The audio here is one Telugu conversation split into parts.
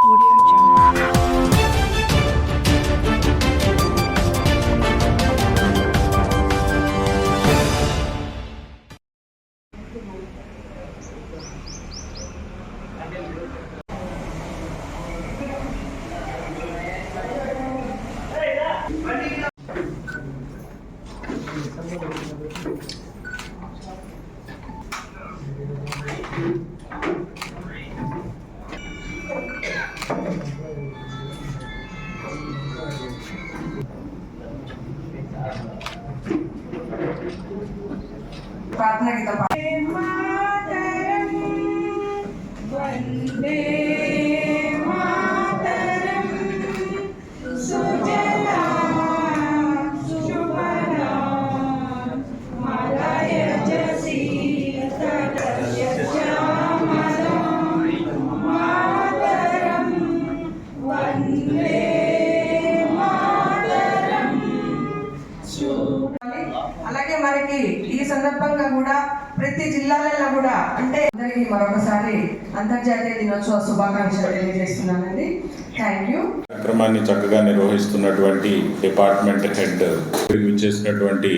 Audio प्रार्थना की गीता జిల్లాలలో కూడా అంటే అందరికీ మరొకసారి అంతర్జాతీయ దినోత్సవ శుభాకాంక్షలు తెలియజేస్తున్నానండి. థ్యాంక్ యూ కార్యక్రమాన్ని చక్కగా నిర్వహిస్తున్నటువంటి డిపార్ట్మెంట్ హెడ్ చేసినటువంటి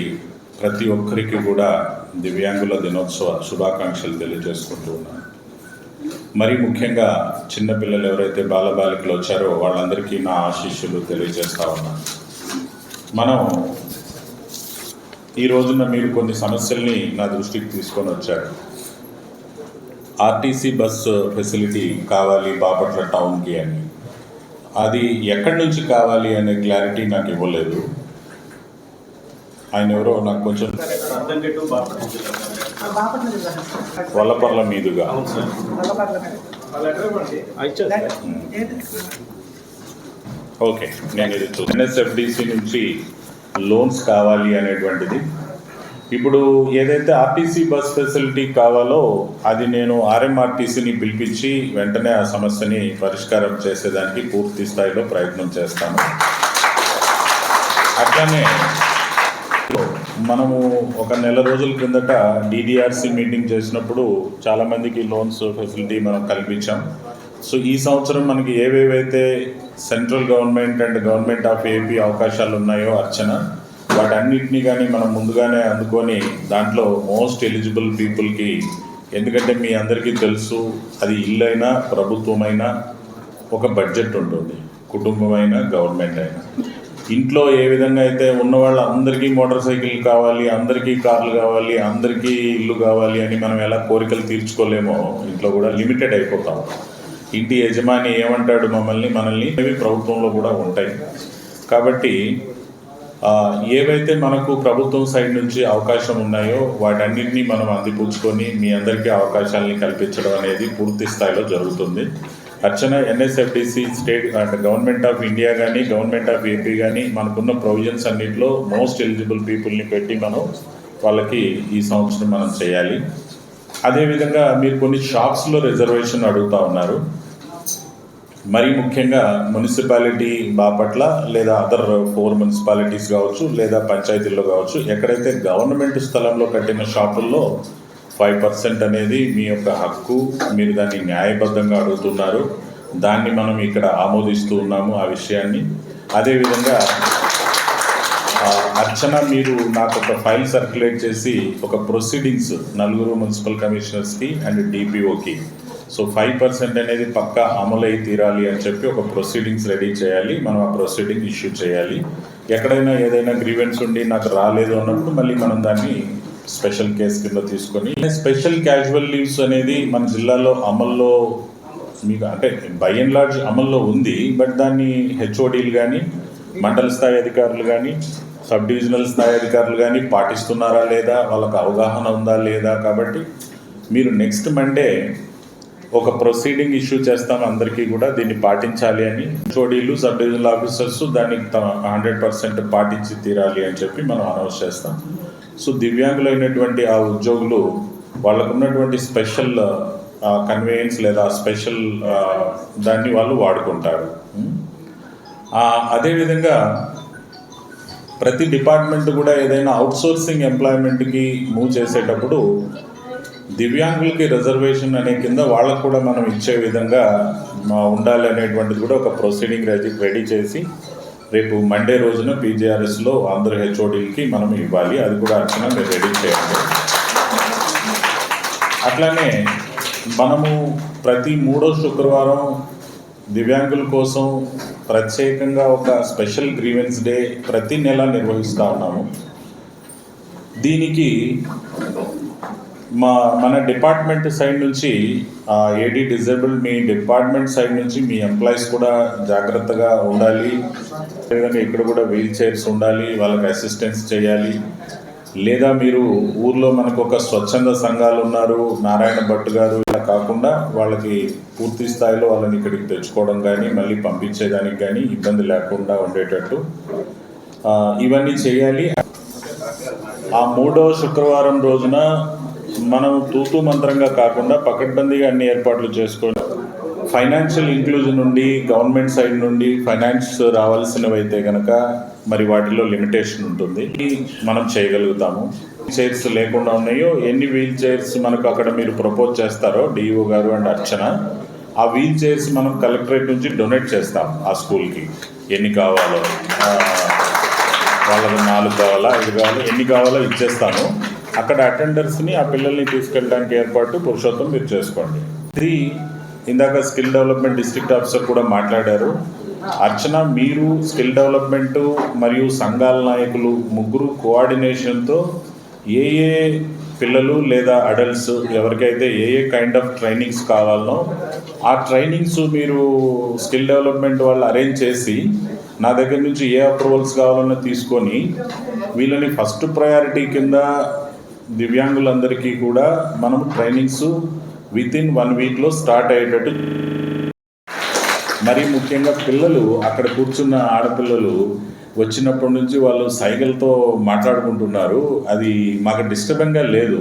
ప్రతి ఒక్కరికి కూడా దివ్యాంగుల దినోత్సవ శుభాకాంక్షలు తెలియజేసుకుంటూ ఉన్నాను. మరి ముఖ్యంగా చిన్నపిల్లలు ఎవరైతే బాలబాలికలు వచ్చారో వాళ్ళందరికీ నా ఆశీస్సులు తెలియజేస్తా ఉన్నాను. మనం ఈ రోజున మీరు కొన్ని సమస్యల్ని నా దృష్టికి తీసుకొని వచ్చారు. ఆర్టీసీ బస్సు ఫెసిలిటీ కావాలి బాపట్ల టౌన్కి అని. అది ఎక్కడి నుంచి కావాలి అనే క్లారిటీ నాకు ఇవ్వలేదు. ఆయన ఎవరో నాకు కొంచెం వల్లపర్ల మీదుగా. ఓకే నేను ఎన్ఎస్ఎఫ్డిసి నుంచి లోన్స్ కావాలి అనేటువంటిది. ఇప్పుడు ఏదైతే ఆర్టీసీ బస్ ఫెసిలిటీ కావాలో అది నేను ఆర్ఎంఆర్టీసీని పిలిపించి వెంటనే ఆ సమస్యని పరిష్కారం చేసేదానికి పూర్తి స్థాయిలో ప్రయత్నం చేస్తాను. అట్లానే మనము ఒక నెల రోజుల క్రిందట డిడిఆర్సి మీటింగ్ చేసినప్పుడు చాలామందికి లోన్స్ ఫెసిలిటీ మనం కల్పించాం. సో ఈ సంవత్సరం మనకి ఏవేవైతే central government and government of AP అవకాశాలు ఉన్నాయో అర్చన వాటన్నిటినీ కానీ మనం ముందుగానే అందుకొని దాంట్లో మోస్ట్ ఎలిజిబుల్ పీపుల్కి ఎందుకంటే మీ అందరికీ తెలుసు అది ఇల్లైనా ప్రభుత్వమైనా ఒక బడ్జెట్ ఉంటుంది కుటుంబమైనా గవర్నమెంట్ అయినా ఇంట్లో ఏ విధంగా అయితే ఉన్న వాళ్ళందరికీ మోటార్ సైకిల్ కావాలి అందరికీ కార్లు కావాలి అందరికీ ఇల్లు కావాలి అని మనం ఎలా కోరికలు తీర్చుకోలేమో ఇంట్లో కూడా లిమిటెడ్ అయిపోతాం ఇంటి యజమాని ఏమంటాడు మమ్మల్ని? మనల్ని అవి ప్రభుత్వంలో కూడా ఉంటాయి. కాబట్టి ఏవైతే మనకు ప్రభుత్వం సైడ్ నుంచి అవకాశం ఉన్నాయో వాటన్నింటినీ మనం అందిపుచ్చుకొని మీ అందరికీ అవకాశాలని కల్పించడం అనేది పూర్తి స్థాయిలో జరుగుతుంది. అర్చన ఎన్ఎస్ఎఫ్డిసి స్టేట్ అంటే గవర్నమెంట్ ఆఫ్ ఇండియా కానీ గవర్నమెంట్ ఆఫ్ ఏపీ కానీ మనకున్న ప్రొవిజన్స్ అన్నింటిలో మోస్ట్ ఎలిజిబుల్ పీపుల్ని పెట్టి మనం వాళ్ళకి ఈ సంవత్సరం మనం చేయాలి. అదేవిధంగా మీరు కొన్ని షాప్స్లో రిజర్వేషన్ అడుగుతా ఉన్నారు. మరీ ముఖ్యంగా మున్సిపాలిటీ బాపట్ల లేదా అదర్ ఫోర్ మున్సిపాలిటీస్ కావచ్చు లేదా పంచాయతీల్లో కావచ్చు ఎక్కడైతే గవర్నమెంట్ స్థలంలో కట్టిన షాపుల్లో ఫైవ్ పర్సెంట్ అనేది మీ యొక్క హక్కు మీరు దాన్ని న్యాయబద్ధంగా అడుగుతున్నారు. దాన్ని మనం ఇక్కడ ఆమోదిస్తూ ఉన్నాము ఆ విషయాన్ని. అదేవిధంగా అర్చన మీరు నాకు ఒక ఫైల్ సర్క్యులేట్ చేసి ఒక ప్రొసీడింగ్స్ నలుగురు మున్సిపల్ కమిషనర్స్కి అండ్ డిపిఓకి సో ఫైవ్ పర్సెంట్ అనేది పక్కా అమలు అయి తీరాలి అని చెప్పి ఒక ప్రొసీడింగ్స్ రెడీ చేయాలి. మనం ఆ ప్రొసీడింగ్ ఇష్యూ చేయాలి. ఎక్కడైనా ఏదైనా గ్రీవెన్స్ ఉండి నాకు రాలేదు అన్నప్పుడు మళ్ళీ మనం దాన్ని స్పెషల్ కేసు కింద తీసుకొని స్పెషల్ క్యాజువల్ లీవ్స్ అనేది మన జిల్లాలో అమల్లో మీకు అంటే బై అండ్ లార్జ్ అమల్లో ఉంది. బట్ దాన్ని హెచ్ఓడీలు కానీ మండల స్థాయి అధికారులు కానీ సబ్ డివిజనల్ స్థాయి అధికారులు కానీ పాటిస్తున్నారా లేదా? వాళ్ళకి అవగాహన ఉందా లేదా? కాబట్టి మీరు నెక్స్ట్ మండే ఒక ప్రొసీడింగ్ ఇష్యూ చేస్తాం అందరికీ కూడా. దీన్ని పాటించాలి అని. చోడీలు సబ్ డివిజనల్ ఆఫీసర్స్ దాన్ని హండ్రెడ్ పర్సెంట్ పాటించి తీరాలి అని చెప్పి మనం అనౌన్స్ చేస్తాం. సో దివ్యాంగులైనటువంటి ఆ ఉద్యోగులు వాళ్ళకు ఉన్నటువంటి స్పెషల్ కన్వేయన్స్ లేదా స్పెషల్ దాన్ని వాళ్ళు వాడుకుంటారు. అదేవిధంగా ప్రతి డిపార్ట్మెంట్ కూడా ఏదైనా అవుట్సోర్సింగ్ ఎంప్లాయ్మెంట్కి మూవ్ చేసేటప్పుడు దివ్యాంగులకి రిజర్వేషన్ అనే కింద వాళ్ళకు కూడా మనం ఇచ్చే విధంగా మా ఉండాలి అనేటువంటిది కూడా ఒక ప్రొసీడింగ్ రెడీ రెడీ చేసి రేపు మండే రోజున పీజీఆర్ఎస్లో ఆంధ్ర హెచ్ఓడీలకి మనం ఇవ్వాలి. అది కూడా అర్చన మీరు రెడీ చేయండి. అట్లానే మనము ప్రతి మూడో శుక్రవారం దివ్యాంగుల కోసం ప్రత్యేకంగా ఒక స్పెషల్ గ్రీవెన్స్ డే ప్రతి నెల నిర్వహిస్తూ ఉన్నాము. దీనికి మా మన డిపార్ట్మెంట్ సైడ్ నుంచి ఏడీ డిజేబుల్ మీ డిపార్ట్మెంట్ సైడ్ నుంచి మీ ఎంప్లాయీస్ కూడా జాగ్రత్తగా ఉండాలి. అదేవిధంగా ఇక్కడ కూడా వీల్ చైర్స్ ఉండాలి వాళ్ళకి అసిస్టెన్స్ చేయాలి. లేదా మీరు ఊర్లో మనకు ఒక స్వచ్ఛంద సంఘాలు ఉన్నారు నారాయణ భట్ గారు ఇలా కాకుండా వాళ్ళకి పూర్తి స్థాయిలో వాళ్ళని ఇక్కడికి తెచ్చుకోవడం కానీ మళ్ళీ పంపించేదానికి కానీ ఇబ్బంది లేకుండా ఉండేటట్టు. ఇవన్నీ చేయాలి. ఆ మూడవ శుక్రవారం రోజున మనం తూతు మంత్రంగా కాకుండా పకడ్బందీగా అన్ని ఏర్పాట్లు చేసుకొని ఫైనాన్షియల్ ఇంక్లూజన్ నుండి గవర్నమెంట్ సైడ్ నుండి ఫైనాన్స్ రావాల్సినవి అయితే కనుక మరి వాటిలో లిమిటేషన్ ఉంటుంది. మనం చేయగలుగుతాము. చైర్స్ లేకుండా ఉన్నాయో ఎన్ని వీల్ చైర్స్ మనకు అక్కడ మీరు ప్రపోజ్ చేస్తారో డిఈఓ గారు అండ్ అర్చన ఆ వీల్ చైర్స్ మనం కలెక్టరేట్ నుంచి డొనేట్ చేస్తాం ఆ స్కూల్కి ఎన్ని కావాలో. వాళ్ళకి నాలుగు కావాలా ఐదు కావాలా ఎన్ని కావాలో ఇచ్చేస్తాను అక్కడ అటెండర్స్ని ఆ పిల్లల్ని తీసుకెళ్ళడానికి ఏర్పాటు పురుషోత్తం మీరు చేసుకోండి. త్రీ ఇందాక స్కిల్ డెవలప్మెంట్ డిస్ట్రిక్ట్ ఆఫీసర్ కూడా మాట్లాడారు. అర్చన మీరు స్కిల్ డెవలప్మెంట్ మరియు సంఘాల నాయకులు ముగ్గురు కోఆర్డినేషన్తో ఏ ఏ పిల్లలు లేదా అడల్ట్స్ ఎవరికైతే ఏ ఏ కైండ్ ఆఫ్ ట్రైనింగ్స్ కావాలనో ఆ ట్రైనింగ్స్ మీరు స్కిల్ డెవలప్మెంట్ వాళ్ళు అరేంజ్ చేసి నా దగ్గర నుంచి ఏ అప్రూవల్స్ కావాలన్నా తీసుకొని వీళ్ళని ఫస్ట్ ప్రయారిటీ కింద దివ్యాంగులందరికీ కూడా మనం ట్రైనింగ్స్ విత్ ఇన్ వన్ వీక్లో స్టార్ట్ అయ్యేటట్టు మరీ ముఖ్యంగా పిల్లలు అక్కడ కూర్చున్న ఆడపిల్లలు వచ్చినప్పటి నుంచి వాళ్ళు సైకిల్తో మాట్లాడుకుంటున్నారు. అది మాకు డిస్టర్బెన్గా లేదు.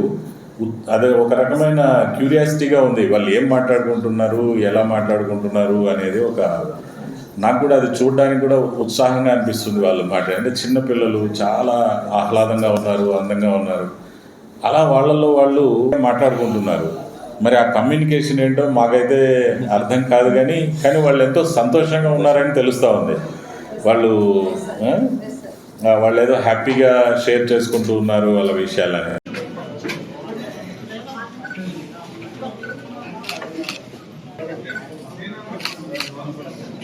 అదే ఒక రకమైన క్యూరియాసిటీగా ఉంది. వాళ్ళు ఏం మాట్లాడుకుంటున్నారు ఎలా మాట్లాడుకుంటున్నారు అనేది ఒక నాకు కూడా అది చూడడానికి కూడా ఉత్సాహంగా అనిపిస్తుంది వాళ్ళ మాట. అంటే చిన్నపిల్లలు చాలా ఆహ్లాదంగా ఉన్నారు అందంగా ఉన్నారు. అలా వాళ్ళల్లో వాళ్ళు మాట్లాడుకుంటున్నారు. మరి ఆ కమ్యూనికేషన్ ఏంటో మాకైతే అర్థం కాదు కానీ కానీ వాళ్ళు ఎంతో సంతోషంగా ఉన్నారని తెలుస్తూ ఉంది. వాళ్ళు వాళ్ళు ఏదో హ్యాపీగా షేర్ చేసుకుంటూ ఉన్నారు వాళ్ళ విషయాలని. Short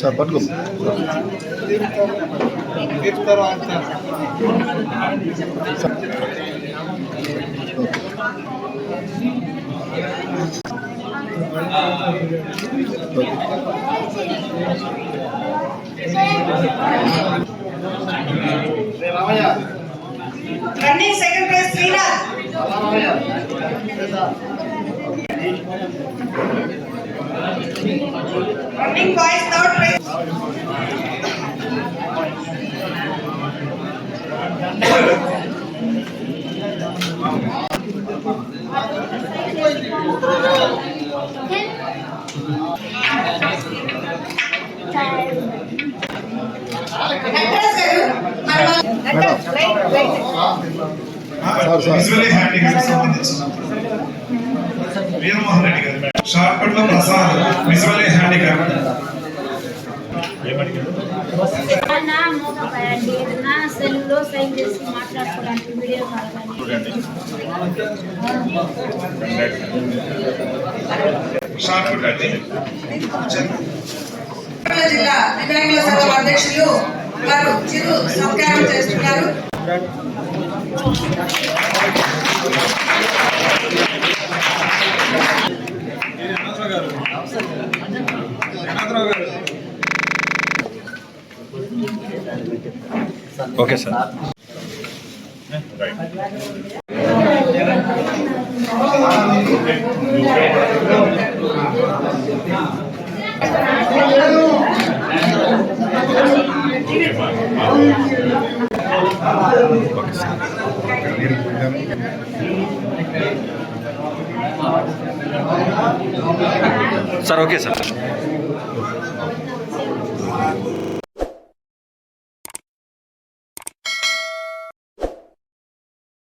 సార్ పట్టుకో running second prize Srinath running boys third prize Venkatesh గారు మన Venkatesh right right sir sir visually handicap సంబంధించిన వీరమోహన్ రెడ్డి గారు. షార్ట్కట్లో ప్రసాద్ విజువల్లీ హ్యాండిక్యాప్. సెల్లో సైన్ చేసి మాట్లాడుకోవడానికి వీడియో కాల్ కానీ. షార్ట్కట్ అండి కర్నూలు జిల్లా దివ్యాంగుల సంఘం అధ్యక్షులు వారు చిరు సత్కారం చేస్తున్నారు. Okay sir right sir okay sir